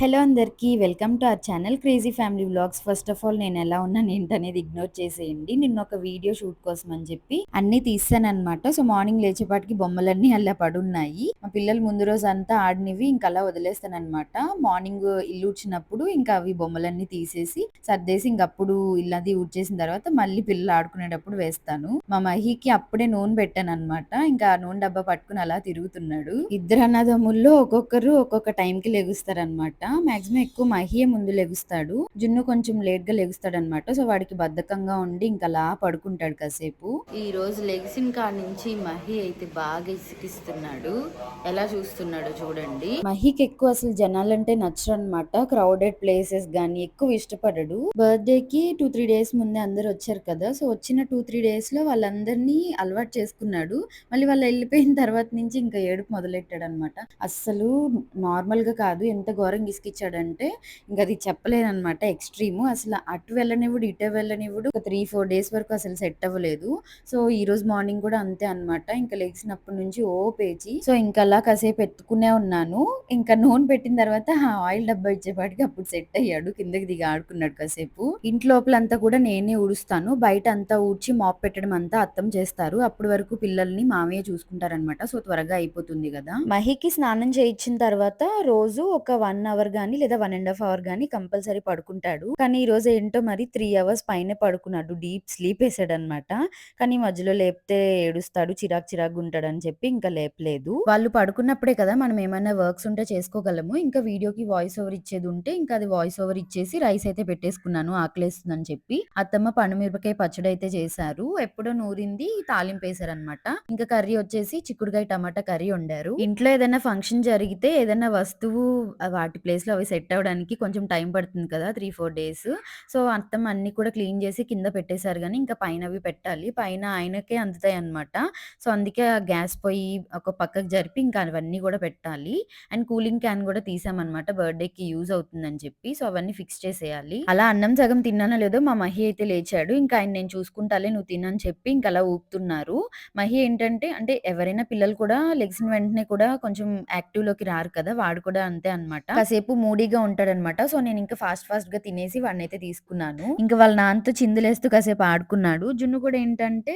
Hello అందరికీ welcome to our channel crazy family vlogs first of all నేను ఎలా ఉన్నాను ఏంటనేది ఇగ్నోర్ చేసేయండి. నిన్న ఒక వీడియో షూట్ కోసం అని చెప్పి అన్ని తీసానమాట సో మార్నింగ్ లేచేపాటికి బొమ్మలన్నీ అలా పడున్నాయి. మా పిల్లలు ముందు రోజు అంతా ఆడినవి ఇంకా అలా వదిలేస్తానమాట మార్నింగ్ ఇల్లు ఊడ్చినప్పుడు ఇంకా అవి బొమ్మలన్నీ తీసేసి సర్దేసి ఇంకప్పుడు ఇల్లది ఊడ్చేసిన తర్వాత మళ్ళీ పిల్లలు ఆడుకునేటప్పుడు వేస్తాను. మా మహికి అప్పుడే నూనె పెట్టాను అనమాట ఇంకా నూనె డబ్బా పట్టుకుని అలా తిరుగుతున్నాడు. ఇద్దరు అన్నదమ్ముల్లో ఒక్కొక్కరు ఒక్కొక్క టైంకి లెగుస్తారనమాట మాక్సిమం ఎక్కువ మహియే ముందు లెగుస్తాడు. జున్ను కొంచెం లేట్గా లెగుస్తాడు అనమాట సో వాడికి బద్ధకంగా ఉండి ఇంకా అలా పడుకుంటాడు కాసేపు. ఈ రోజు లెగిసిన కాడ నుంచి మహి అయితే బాగా ఇసికిస్తున్నాడు. ఎలా చూస్తున్నాడో చూడండి. మహికి ఎక్కువ అసలు జనాలంటే నచ్చరు అనమాట క్రౌడెడ్ ప్లేసెస్ గానీ ఎక్కువ ఇష్టపడడు. బర్త్డే కి టూ త్రీ డేస్ ముందే అందరు వచ్చారు కదా. సో వచ్చిన టూ త్రీ డేస్లో వాళ్ళందరినీ అలవాటు చేసుకున్నాడు. మళ్ళీ వాళ్ళు వెళ్ళిపోయిన తర్వాత నుంచి ఇంకా ఏడుపు మొదలెట్టాడు అనమాట అస్సలు నార్మల్గా కాదు. ఎంత ఘోరంగా తీసుకిచ్చాడంటే ఇంకా అది చెప్పలేనమాట ఎక్స్ట్రీమ్. అసలు అటు వెళ్ళనివ్వడు ఇటు వెళ్ళనివ్వడు. ఒక త్రీ ఫోర్ డేస్ వరకు అసలు సెట్ అవ్వలేదు. సో ఈ రోజు మార్నింగ్ కూడా అంతే అన్నమాట. ఇంకా లేచినప్పటి నుంచి ఓ పేచి సో ఇంకా అలా కాసేపు ఎత్తుకునే ఉన్నాను. ఇంకా నూనె పెట్టిన తర్వాత ఆయిల్ డబ్బా ఇచ్చేపాటికి అప్పుడు సెట్ అయ్యాడు. కిందకి దిగి ఆడుకున్నాడు కాసేపు. ఇంటి లోపలంతా కూడా నేనే ఊడుస్తాను. బయట అంతా ఊడ్చి మాప్ పెట్టడం అంతా అర్థం చేస్తారు. అప్పటి వరకు పిల్లల్ని మామయ్య చూసుకుంటారనమాట సో త్వరగా అయిపోతుంది కదా. మహికి స్నానం చేయించిన తర్వాత రోజు ఒక వన్ అవర్ గానీ లేదా వన్ అండ్ హాఫ్ అవర్ కానీ కంపల్సరీ పడుకుంటాడు. కానీ ఈ రోజు ఏంటో మరి త్రీ అవర్స్ పైన పడుకున్నాడు. డీప్ స్లీప్ వేసాడు అనమాట కానీ మధ్యలో లేపితే ఏడుస్తాడు చిరాకు చిరాకు అని చెప్పి ఇంకా లేపలేదు. వాళ్ళు పడుకున్నప్పుడే కదా మనం ఏమైనా వర్క్స్ ఉంటే చేసుకోగలము. ఇంకా వీడియోకి వాయిస్ ఓవర్ ఇచ్చేది ఉంటే ఇంకా అది వాయిస్ ఓవర్ ఇచ్చేసి రైస్ అయితే పెట్టేసుకున్నాను ఆకలేస్తుందని చెప్పి. అత్తమ్మ పండుమిరపకాయ పచ్చడి అయితే చేశారు. ఎప్పుడో నూరింది తాలింపు వేసారనమాట ఇంకా కర్రీ వచ్చేసి చిక్కుడుకాయ టమాటా కర్రీ వండారు. ఇంట్లో ఏదైనా ఫంక్షన్ జరిగితే ఏదైనా వస్తువు వాటి ప్లేస్ డేస్లో అవి సెట్ అవ్వడానికి కొంచెం టైం పడుతుంది కదా త్రీ ఫోర్ డేస్. సో అర్థం అన్ని కూడా క్లీన్ చేసి కింద పెట్టేశారు కానీ ఇంకా పైన అవి పెట్టాలి. పైన ఆయనకే అందుతాయి అనమాట సో అందుకే ఆ గ్యాస్ పొయ్యి ఒక పక్కకు జరిపి ఇంకా అవన్నీ కూడా పెట్టాలి. అండ్ కూలింగ్ క్యాన్ కూడా తీసామన్నమాట. బర్త్డేకి యూజ్ అవుతుందని చెప్పి. సో అవన్నీ ఫిక్స్ చేసేయాలి. అలా అన్నం సగం తిన్నానో లేదో మా మహి అయితే లేచాడు. ఇంకా ఆయన నేను చూసుకుంటాలే నువ్వు తినని చెప్పి ఇంకా అలా ఊపుతున్నారు. మహి ఏంటంటే అంటే ఎవరైనా పిల్లలు కూడా లెగ్సిన వెంటనే కూడా కొంచెం యాక్టివ్లోకి రారు కదా వాడు కూడా అంతే అనమాట కాసేపు మూడీగా ఉంటాడనమాట. సో నేను ఇంకా ఫాస్ట్ ఫాస్ట్గా తినేసి వాడిని అయితే తీసుకున్నాను. ఇంకా వాళ్ళ నాన్నతో చిందులేస్తూ కాసేపు ఆడుకున్నాడు. జున్ను కూడా ఏంటంటే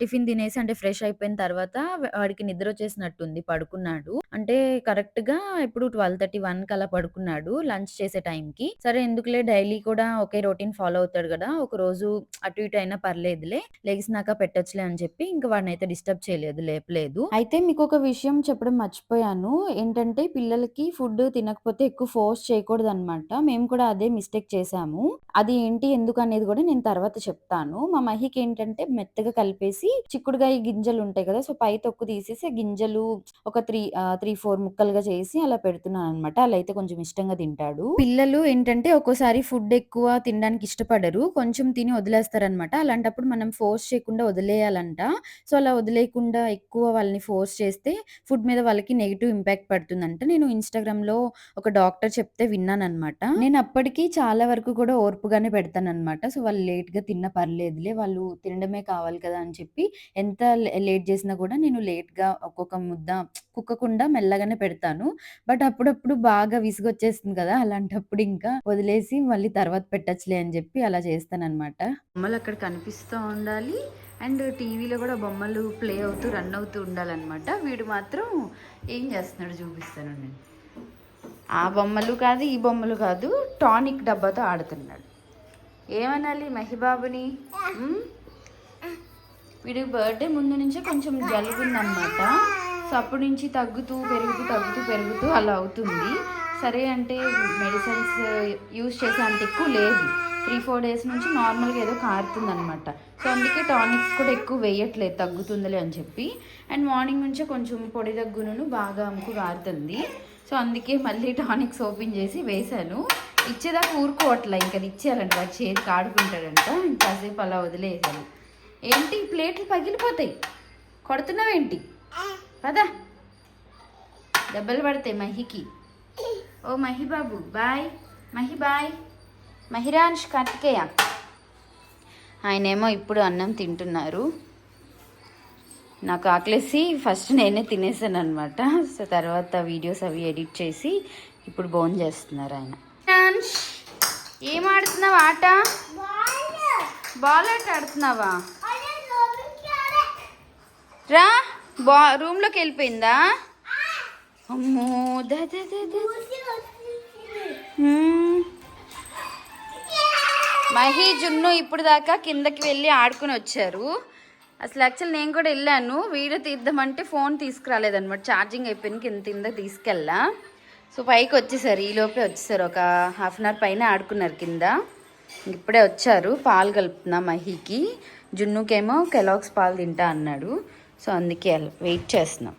టిఫిన్ తినేసి అంటే ఫ్రెష్ అయిపోయిన తర్వాత వాడికి నిద్ర వచ్చేసినట్టుంది పడుకున్నాడు. అంటే కరెక్ట్గా ఇప్పుడు ట్వెల్వ్ థర్టీ వన్కి అలా పడుకున్నాడు లంచ్ చేసే టైం కి సరే ఎందుకులే డైలీ కూడా ఒకే రొటీన్ ఫాలో అవుతాడు కదా ఒక రోజు అటు ఇటు అయినా పర్లేదులే లెగిసినాక పెట్టొచ్చులే అని చెప్పి ఇంకా వాడిని అయితే డిస్టర్బ్ చేయలేదు లేపలేదు. అయితే మీకు ఒక విషయం చెప్పడం మర్చిపోయాను. ఏంటంటే పిల్లలకి ఫుడ్ తినకపోతే ఎక్కువ ఫోర్స్ చేయకూడదు అనమాట మేము కూడా అదే మిస్టేక్ చేసాము అది ఏంటి ఎందుకు అనేది కూడా నేను తర్వాత చెప్తాను. మా మహికి ఏంటంటే మెత్తగా కలిపేసి చిక్కుడుగాయ గింజలు ఉంటాయి కదా సో పై తొక్కు తీసేసి గింజలు ఒక త్రీ త్రీ ఫోర్ ముక్కలుగా చేసి అలా పెడుతున్నాను అనమాట అలా అయితే కొంచెం ఇష్టంగా తింటాడు. పిల్లలు ఏంటంటే ఒక్కోసారి ఫుడ్ ఎక్కువ తినడానికి ఇష్టపడరు. కొంచెం తిని వదిలేస్తారనమాట అలాంటప్పుడు మనం ఫోర్స్ చేయకుండా వదిలేయాలంట. సో అలా వదిలేయకుండా ఎక్కువ వాళ్ళని ఫోర్స్ చేస్తే ఫుడ్ మీద వాళ్ళకి నెగిటివ్ ఇంపాక్ట్ పడుతుందంట. నేను ఇన్స్టాగ్రామ్లో ఒక డాక్టర్ చెప్తే విన్నానమాట నేను అప్పటికి చాలా వరకు కూడా ఓర్పుగానే పెడతానన్నమాట సో వాళ్ళు లేట్గా తిన్న పర్లేదులే వాళ్ళు తినడమే కావాలి కదా అని చెప్పి ఎంత లేట్ చేసినా కూడా నేను లేట్గా ఒక్కొక్క ముద్ద కుక్కకుండా మెల్లగానే పెడతాను. బట్ అప్పుడప్పుడు బాగా విసుగొచ్చేస్తుంది కదా అలాంటప్పుడు ఇంకా వదిలేసి మళ్ళీ తర్వాత పెట్టచ్చులే అని చెప్పి అలా చేస్తానమాట బొమ్మలు అక్కడ కనిపిస్తూ ఉండాలి. అండ్ టీవీలో కూడా బొమ్మలు ప్లే అవుతూ రన్ అవుతూ ఉండాలన్నమాట వీడు మాత్రం ఏం చేస్తున్నాడు చూపిస్తాను నేను. ఆ బొమ్మలు కాదు ఈ బొమ్మలు కాదు టానిక్ డబ్బాతో ఆడుతున్నాడు. ఏమనాలి మహిబాబుని? వీడి బర్త్డే ముందు నుంచే కొంచెం జలుగుందనమాట సో అప్పటి నుంచి తగ్గుతూ పెరుగుతూ తగ్గుతూ పెరుగుతూ అలా అవుతుంది. సరే అంటే మెడిసిన్స్ యూజ్ చేసే అంత ఎక్కువ లేదు. త్రీ ఫోర్ డేస్ నుంచి నార్మల్గా ఏదో కారుతుంది అనమాట సో అందుకే టానిక్స్ కూడా ఎక్కువ వేయట్లేదు తగ్గుతుందిలే అని చెప్పి. అండ్ మార్నింగ్ నుంచే కొంచెం పొడి దగ్గును బాగా అమ్ముకు కారుతుంది. సో అందుకే మళ్ళీ టానిక్స్ ఓపెన్ చేసి వేశాను. ఇచ్చేదాకా ఊరుకోవట్లే ఇంకా ఇచ్చేయాలంట వాడు చేతికి ఆడుకుంటాడంట ఇంకాసేపు అలా వదిలేసాను ఏంటి ప్లేట్లు పగిలిపోతాయి. కొడుతున్నావేంటి? పదా. దెబ్బలు పడతాయి మహికి. ఓ మహి బాబు బాయ్. మహి బాయ్. మహిరాంష్ కార్తికేయ. ఆయనేమో ఇప్పుడు అన్నం తింటున్నారు. నాకు ఆకలేసి ఫస్ట్ నేనే తినేసాను అనమాట సో తర్వాత వీడియోస్ అవి ఎడిట్ చేసి ఇప్పుడు బోన్ చేస్తున్నారు ఆయన. ఏం ఆడుతున్నావు ఆట? బాల్ ఆట ఆడుతున్నావా? రా బా రూమ్లోకి వెళ్ళిపోయిందా? అమ్మో దా దా మహి జున్ను ఇప్పుడు దాకా కిందకి వెళ్ళి ఆడుకుని వచ్చారు. అసలు యాక్చువల్ నేను కూడా వెళ్ళాను. వీడియో తీద్దామంటే ఫోన్ తీసుకురాలేదనమాట ఛార్జింగ్ అయిపోయింది కింద కింద తీసుకెళ్ళా. సో పైకి వచ్చేసారు. ఈలోపే వచ్చేసారు. ఒక హాఫ్ అన్ అవర్ పైన ఆడుకున్నారు కింద. ఇప్పుడే వచ్చారు. పాలు కలుపుతున్నా మహికి. జున్నుకేమో కెలాక్స్ పాలు తింటా అన్నాడు. సో అందుకే వెయిట్ చేస్తున్నాం.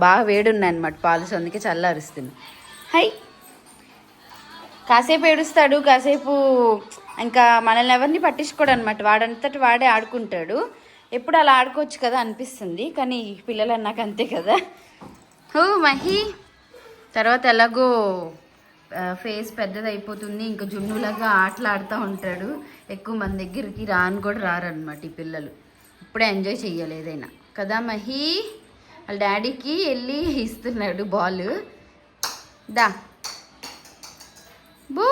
బాగా వేడి ఉన్నాయన్నమాట పాలు. సో అందుకే చల్లారుస్తున్నాం హై కాసేపు ఏడుస్తాడు. కాసేపు ఇంకా మనల్ని ఎవరిని పట్టించుకోడు అనమాట వాడంతటి వాడే ఆడుకుంటాడు. ఎప్పుడు అలా ఆడుకోవచ్చు కదా అనిపిస్తుంది కానీ పిల్లలు అన్నాక అంతే కదా. ఓ మహి. తర్వాత ఎలాగో ఫేస్ పెద్దదైపోతుంది ఇంకా జున్నులాగా ఆటలాడుతూ ఉంటాడు. ఎక్కువ మన దగ్గరికి రాని కూడా రారనమాట ఈ పిల్లలు. ఇప్పుడే ఎంజాయ్ చేయలేదైనా ఏదైనా. కదా మహి? వాళ్ళ డాడీకి వెళ్ళి ఇస్తున్నాడు బాల్. దా. బూ.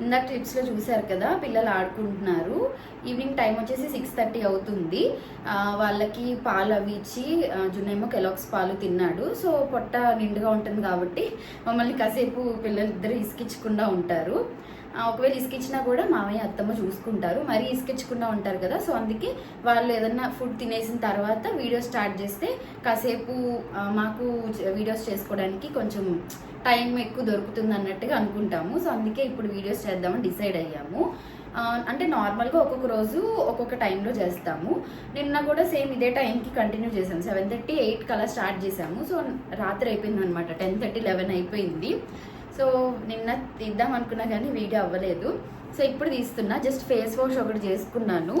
ఇందాక ట్రిప్స్లో చూశారు కదా పిల్లలు ఆడుకుంటున్నారు. ఈవినింగ్ టైం వచ్చేసి సిక్స్ థర్టీ అవుతుంది. వాళ్ళకి పాలు అవి ఇచ్చి ఆ, జున్నేమో కెలాక్స్ పాలు తిన్నాడు. సో పొట్ట నిండుగా ఉంటుంది కాబట్టి మమ్మల్ని కాసేపు పిల్లలిద్దరు ఇసుకించకుండా ఉంటారు. ఒకవేళ ఇసుకిచ్చినా కూడా మామయ్య అత్తమ్మ చూసుకుంటారు. మరీ ఇసుకించకుండా ఉంటారు కదా సో అందుకే వాళ్ళు ఏదన్నా ఫుడ్ తినేసిన తర్వాత వీడియో స్టార్ట్ చేస్తే కాసేపు మాకు వీడియోస్ చేసుకోవడానికి కొంచెం టైం ఎక్కువ దొరుకుతుంది అన్నట్టుగా అనుకుంటాము. సో అందుకే ఇప్పుడు వీడియోస్ చేద్దామని డిసైడ్ అయ్యాము. అంటే నార్మల్గా ఒక్కొక్క రోజు ఒక్కొక్క టైంలో చేస్తాము. నిన్న కూడా సేమ్ ఇదే టైంకి కంటిన్యూ చేసాము సెవెన్ థర్టీ ఎయిట్ కలా స్టార్ట్ చేసాము సో రాత్రి అయిపోయింది అనమాట టెన్ థర్టీ లెవెన్ అయిపోయింది. సో నిన్న తీద్దాం అనుకున్నా కానీ వీడియో అవ్వలేదు. సో ఇప్పుడు తీస్తున్నా జస్ట్ ఫేస్ వాష్ ఒకటి చేసుకున్నాను.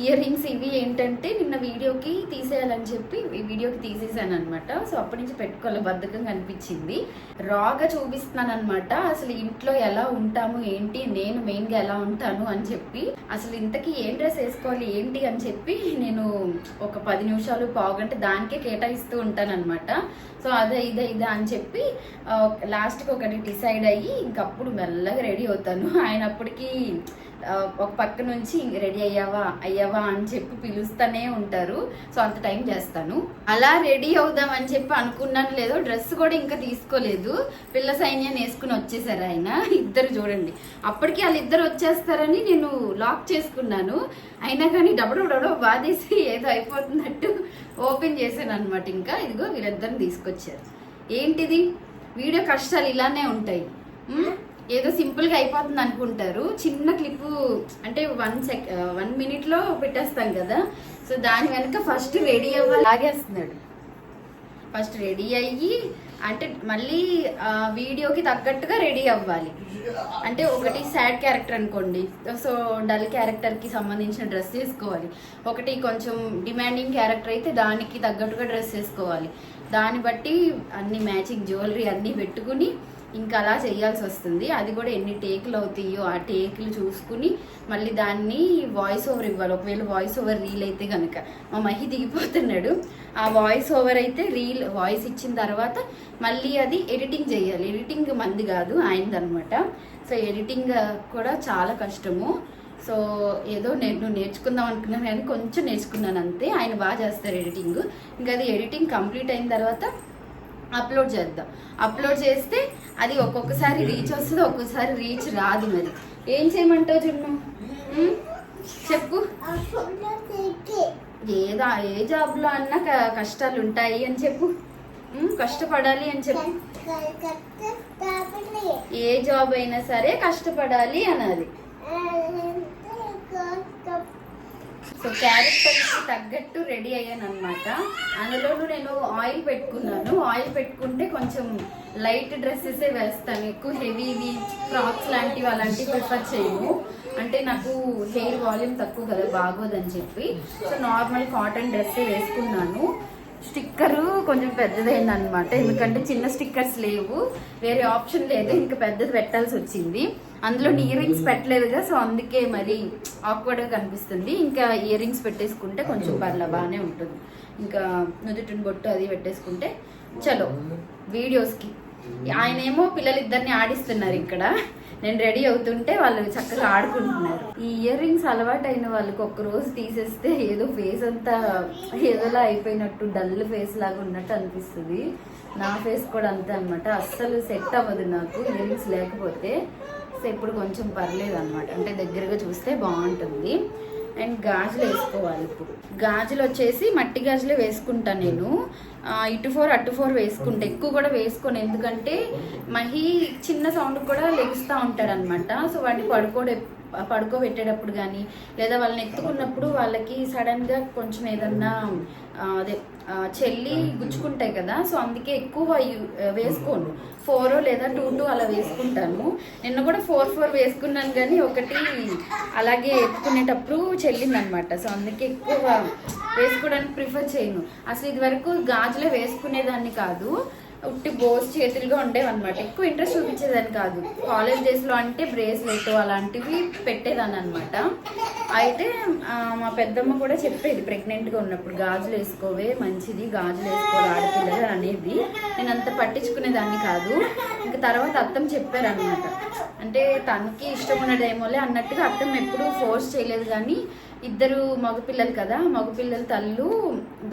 ఇయర్ రింగ్స్ ఇవి ఏంటంటే నిన్న వీడియోకి తీసేయాలని చెప్పి వీడియోకి తీసేసాను అనమాట సో అప్పటి నుంచి పెట్టుకోవాలి బద్ధకంగా అనిపించింది. రాగా చూపిస్తున్నాను అనమాట అసలు ఇంట్లో ఎలా ఉంటాము ఏంటి నేను మెయిన్గా ఎలా ఉంటాను అని చెప్పి. అసలు ఇంతకీ ఏం డ్రెస్ వేసుకోవాలి ఏంటి అని చెప్పి నేను ఒక పది నిమిషాలు పావుగంట దానికే కేటాయిస్తూ ఉంటాను అనమాట సో అదే ఇదే ఇదే అని చెప్పి లాస్ట్కి ఒకటి డిసైడ్ అయ్యి ఇంకప్పుడు మెల్లగా రెడీ అవుతాను. ఆయన అప్పటికి మనకి ఒక పక్క నుంచి రెడీ అయ్యావా అయ్యావా అని చెప్పి పిలుస్తూనే ఉంటారు. సో అంత టైం చేస్తాను. అలా రెడీ అవుదాం అని చెప్పి అనుకున్నాను లేదో డ్రెస్ కూడా ఇంకా తీసుకోలేదు. పిల్ల సైన్యాన్ని వేసుకుని వచ్చేసారు ఆయన. ఇద్దరు చూడండి. అప్పటికి వాళ్ళిద్దరు వచ్చేస్తారని నేను లాక్ చేసుకున్నాను. అయినా కానీ డబ్బు డబ్బు బాధేసి ఏదో అయిపోతున్నట్టు ఓపెన్ చేశాను అనమాట ఇంకా. ఇదిగో వీళ్ళిద్దరిని తీసుకొచ్చారు. ఏంటిది? వీడియో కష్టాలు ఇలానే ఉంటాయి. ఏదో సింపుల్గా అయిపోతుంది అనుకుంటారు. చిన్న క్లిప్ అంటే వన్ సెక్ వన్ మినిట్లో పెట్టేస్తాం కదా. సో దాని వెనక ఫస్ట్ రెడీ అవ్వాలి. లాగేస్తున్నాడు. ఫస్ట్ రెడీ అయ్యి అంటే మళ్ళీ వీడియోకి తగ్గట్టుగా రెడీ అవ్వాలి. అంటే ఒకటి సాడ్ క్యారెక్టర్ అనుకోండి. సో డల్ క్యారెక్టర్కి సంబంధించిన డ్రెస్ వేసుకోవాలి. ఒకటి కొంచెం డిమాండింగ్ క్యారెక్టర్ అయితే దానికి తగ్గట్టుగా డ్రెస్ వేసుకోవాలి. దాన్ని బట్టి అన్ని మ్యాచింగ్ జ్యువెలరీ అన్నీ పెట్టుకుని ఇంకా అలా చేయాల్సి వస్తుంది. అది కూడా ఎన్ని టేకులు అవుతాయో ఆ టేకులు చూసుకుని మళ్ళీ దాన్ని వాయిస్ ఓవర్ ఇవ్వాలి. ఒకవేళ వాయిస్ ఓవర్ రీల్ అయితే కనుక మా మహి దిగిపోతున్నాడు. ఆ వాయిస్ ఓవర్ అయితే రీల్ వాయిస్ ఇచ్చిన తర్వాత మళ్ళీ అది ఎడిటింగ్ చేయాలి. ఎడిటింగ్ మంది కాదు ఆయనదనమాట సో ఎడిటింగ్ కూడా చాలా కష్టము. సో ఏదో నేను నేర్చుకుందాం అనుకున్నాను కానీ కొంచెం నేర్చుకున్నాను అంతే. ఆయన బాగా చేస్తారు ఎడిటింగ్ ఇంకా అది ఎడిటింగ్ కంప్లీట్ అయిన తర్వాత అప్లోడ్ చేద్దాం. అప్లోడ్ చేస్తే అది ఒక్కొక్కసారి రీచ్ వస్తుంది ఒక్కొక్కసారి రీచ్ రాదు మరి. ఏం చేయమంటావు జున్ను? చెప్పు. ఏదా ఏ జాబ్లో అన్నా క- కష్టాలు ఉంటాయి అని చెప్పు. కష్టపడాలి అని చెప్పు. ఏ జాబ్ అయినా సరే కష్టపడాలి అన్నది. సో క్యారెక్టర్కి తగ్గట్టు రెడీ అయ్యాను అనమాట అందులోనూ నేను ఆయిల్ పెట్టుకున్నాను. ఆయిల్ పెట్టుకుంటే కొంచెం లైట్ డ్రెస్సెసే వేస్తాను. ఎక్కువ హెవీవి ఫ్రాక్స్ లాంటివి అలాంటివి ప్రిఫర్ చేయను. అంటే నాకు హెయిర్ వాల్యూమ్ తక్కువ కదా బాగోదని చెప్పి. సో నార్మల్ కాటన్ డ్రెస్సే వేసుకున్నాను. స్టిక్కర్ కొంచెం పెద్దదైంది అనమాట ఎందుకంటే చిన్న స్టిక్కర్స్ లేవు. వేరే ఆప్షన్ లేదు. ఇంకా పెద్దది పెట్టాల్సి వచ్చింది. అందులో ఇయర్ రింగ్స్ పెట్టలేదుగా సో అందుకే మరి ఆక్వర్డ్గా కనిపిస్తుంది. ఇంకా ఇయర్ రింగ్స్ పెట్టేసుకుంటే కొంచెం పర్లా బాగానే ఉంటుంది. ఇంకా నుదుటిని బొట్టు అది పెట్టేసుకుంటే చలో. వీడియోస్కి. ఆయనేమో పిల్లలిద్దరిని ఆడిస్తున్నారు ఇక్కడ. నేను రెడీ అవుతుంటే వాళ్ళు చక్కగా ఆడుకుంటున్నారు. ఈ ఇయర్ రింగ్స్ అలవాటు అయిన వాళ్ళకి ఒక్క రోజు తీసేస్తే ఏదో ఫేస్ అంతా ఏదోలా అయిపోయినట్టు డల్ ఫేస్ లాగా ఉన్నట్టు అనిపిస్తుంది. నా ఫేస్ కూడా అంతే అనమాట అస్సలు సెట్ అవ్వదు నాకు ఇయర్ రింగ్స్ లేకపోతే సో ఇప్పుడు కొంచెం పర్లేదు అనమాట అంటే దగ్గరగా చూస్తే బాగుంటుంది. అండ్ గాజులు వేసుకోవాలి ఇప్పుడు. గాజులు వచ్చేసి మట్టి గాజులే వేసుకుంటా నేను. ఇటు ఫోర్ అటు ఫోర్ వేసుకుంటా. ఎక్కువ కూడా వేసుకోను. ఎందుకంటే మహి చిన్న సౌండ్ కూడా లెగుస్తూ ఉంటాడు అనమాట సో వాడిని పడుకోడు పడుకోబెట్టేటప్పుడు కానీ లేదా వాళ్ళని ఎత్తుకున్నప్పుడు వాళ్ళకి సడన్గా కొంచెం ఏదన్నా అదే చెల్లి గుచ్చుకుంటాయి కదా సో అందుకే ఎక్కువ వేసుకోను. ఫోర్ లేదా టూ టూ అలా వేసుకుంటాను. నిన్న కూడా ఫోర్ ఫోర్ వేసుకున్నాను కానీ ఒకటి అలాగే ఎత్తుకునేటప్పుడు చెల్లిందనమాట. సో అందుకే ఎక్కువ వేసుకోవడానికి ప్రిఫర్ చేయను. అసలు ఇది వరకు గాజులే వేసుకునేదాన్ని కాదు. ఉట్టి బోస్ చేతులుగా ఉండేవన్నమాట. ఎక్కువ ఇంట్రెస్ట్ చూపించేదాన్ని కాదు. కాలేజ్ డేస్లో అంటే బ్రేస్లెట్ అలాంటివి పెట్టేదాన్ని అనమాట అయితే మా పెద్దమ్మ కూడా చెప్పేది ప్రెగ్నెంట్గా ఉన్నప్పుడు గాజులు వేసుకోవే మంచిది గాజులు వేసుకోవాలి ఆడపిల్లలు అనేది. నేను అంత పట్టించుకునేదాన్ని కాదు. ఇంకా తర్వాత అత్తం చెప్పారనమాట అంటే తనకి ఇష్టం ఉన్నదేమోలే అన్నట్టుగా అత్తం ఎప్పుడూ ఫోర్స్ చేయలేదు కానీ ఇద్దరు మగపిల్లలు కదా మగపిల్లల తల్లు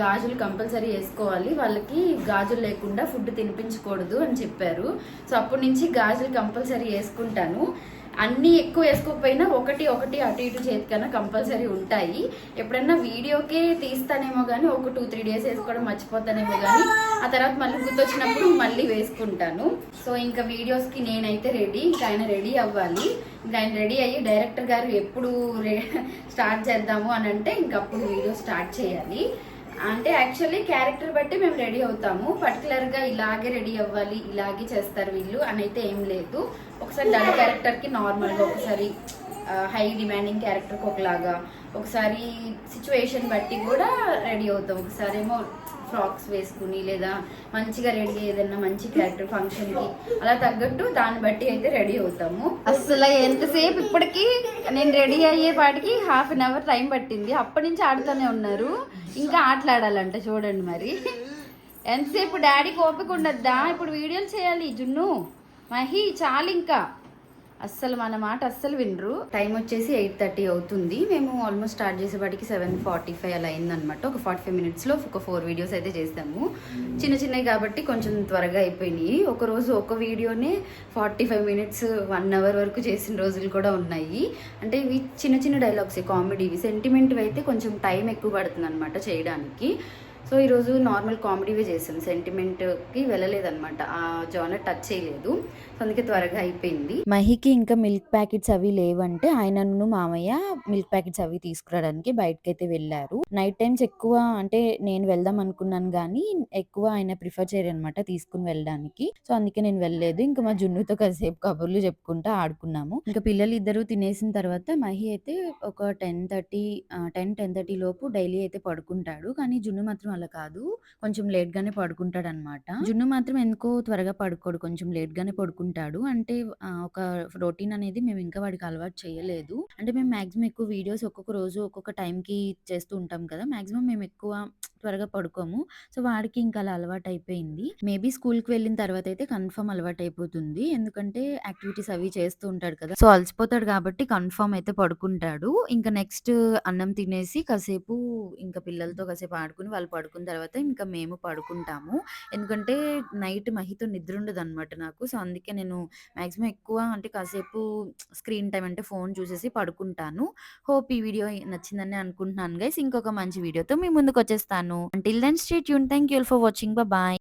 గాజులు కంపల్సరీ వేసుకోవాలి. వాళ్ళకి గాజులు లేకుండా ఫుడ్ తినిపించకూడదు అని చెప్పారు. సో అప్పటి నుంచి గాజులు కంపల్సరీ వేసుకుంటాను. అన్నీ ఎక్కువ వేసుకోకపోయినా ఒకటి ఒకటి అటు ఇటు చేతికైనా కంపల్సరీ ఉంటాయి. ఎప్పుడన్నా వీడియోకే తీస్తానేమో కానీ ఒక టూ త్రీ డేస్ వేసుకోవడం మర్చిపోతానేమో కానీ ఆ తర్వాత మళ్ళీ గుర్తొచ్చినప్పుడు మళ్ళీ వేసుకుంటాను. సో ఇంకా వీడియోస్కి నేనైతే రెడీ ఇంకా ఆయన రెడీ అవ్వాలి. దాన్ని రెడీ అయ్యి డైరెక్టర్ గారు ఎప్పుడు స్టార్ట్ చేద్దాము అని అంటే ఇంకప్పుడు వీడియో స్టార్ట్ చేయాలి. అంటే యాక్చువల్లీ క్యారెక్టర్ బట్టి మేము రెడీ అవుతాము. పర్టికులర్గా ఇలాగే రెడీ అవ్వాలి ఇలాగే చేస్తారు వీళ్ళు అని అయితే ఏం లేదు. ఒకసారి డల్ క్యారెక్టర్కి నార్మల్గా ఒకసారి హై డిమాండింగ్ క్యారెక్టర్కి ఒకలాగా ఒకసారి సిచ్యువేషన్ బట్టి కూడా రెడీ అవుతాం. ఒకసారి ఏమో ఫ్రాక్స్ వేసుకుని లేదా మంచిగా రెడీ ఏదైనా మంచి క్యారెక్టర్ ఫంక్షన్కి అలా తగ్గట్టు దాన్ని బట్టి అయితే రెడీ అవుతాము. అసలు ఎంతసేపు ఇప్పటికి నేను రెడీ అయ్యే పాటికి హాఫ్ అన్ అవర్ టైం పట్టింది. అప్పటి నుంచి ఆడుతూనే ఉన్నారు. ఇంకా ఆటలాడాలంట చూడండి మరి. ఎంతసేపు డాడీకి ఓపిక ఉండద్దా? ఇప్పుడు వీడియోలు చేయాలి. జున్ను మహి చాలు ఇంకా. అస్సలు మన మాట అస్సలు వినరు. టైం వచ్చేసి ఎయిట్ థర్టీ అవుతుంది. మేము ఆల్మోస్ట్ స్టార్ట్ చేసేపాటికి సెవెన్ ఫార్టీ ఫైవ్ అలా అయిందనమాట ఒక ఫార్టీ ఫైవ్ మినిట్స్లో ఒక ఫోర్ వీడియోస్ అయితే చేసాము. చిన్న చిన్నవి కాబట్టి కొంచెం త్వరగా అయిపోయినాయి. ఒక రోజు ఒక వీడియోనే forty five minutes one hour వరకు చేసిన రోజులు కూడా ఉన్నాయి. అంటే ఇవి చిన్న చిన్న డైలాగ్స్ కామెడీవి సెంటిమెంట్ అయితే కొంచెం టైం ఎక్కువ పడుతుంది అనమాట చేయడానికి. సో ఈరోజు నార్మల్ కామెడీవే చేసాం. సెంటిమెంట్కి వెళ్ళలేదన్నమాట. ఆ జానర్ టచ్ చేయలేదు. సో అందుకే త్వరగా అయిపోయింది. మహికి ఇంకా మిల్క్ ప్యాకెట్స్ అవి లేవంటే ఆయనను మామయ్య మిల్క్ ప్యాకెట్స్ అవి తీసుకురావడానికి బయటకైతే వెళ్ళారు. నైట్ టైమ్స్ ఎక్కువ అంటే నేను వెళ్దాం అనుకున్నాను కానీ ఎక్కువ ఆయన ప్రిఫర్ చేయరు అనమాట తీసుకుని వెళ్ళడానికి. సో అందుకే నేను వెళ్ళలేదు. ఇంకా మా జున్నుతో కాసేపు కబుర్లు చెప్పుకుంటూ ఆడుకున్నాము. ఇంకా పిల్లలు ఇద్దరు తినేసిన తర్వాత మహి అయితే ఒక ten thirty ten ten thirty లోపు డైలీ అయితే పడుకుంటాడు. కానీ జున్ను మాత్రం అలా కాదు. కొంచెం లేట్ గానే పడుకుంటాడు అనమాట జున్ను మాత్రం ఎందుకో త్వరగా పడుకోడు. కొంచెం లేట్ గానే పడుకుంటాడు. అంటే ఒక రొటీన్ అనేది మేము ఇంకా వాడికి అలవాటు చేయలేదు. అంటే మేము మాక్సిమం ఎక్కువ వీడియోస్ ఒక్కొక్క రోజు ఒక్కొక్క టైంకి చేస్తూ ఉంటాం కదా. మాక్సిమం మేము ఎక్కువ త్వరగా పడుకోము. సో వాడికి ఇంకా అలా అలవాటు అయిపోయింది మేబీ స్కూల్కి వెళ్ళిన తర్వాత అయితే కన్ఫర్మ్ అలవాటు అయిపోతుంది ఎందుకంటే యాక్టివిటీస్ అవి చేస్తూ ఉంటాడు కదా! సో అలసిపోతాడు కాబట్టి కన్ఫర్మ్ అయితే పడుకుంటాడు. ఇంకా నెక్స్ట్ అన్నం తినేసి కాసేపు ఇంకా పిల్లలతో కాసేపు ఆడుకుని వాళ్ళు పడుకున్న తర్వాత ఇంకా మేము పడుకుంటాము. ఎందుకంటే నైట్ మహితో నిద్ర ఉండదు అనమాట నాకు. సో అందుకే నేను మాక్సిమం ఎక్కువ అంటే కాసేపు స్క్రీన్ టైం అంటే ఫోన్ చూసేసి పడుకుంటాను. హోప్ ఈ వీడియో నచ్చిందని అనుకుంటున్నాను గైస్. ఇంకొక మంచి వీడియోతో మీ ముందుకు వచ్చేస్తాను until then stay Yoon thank you for watching bye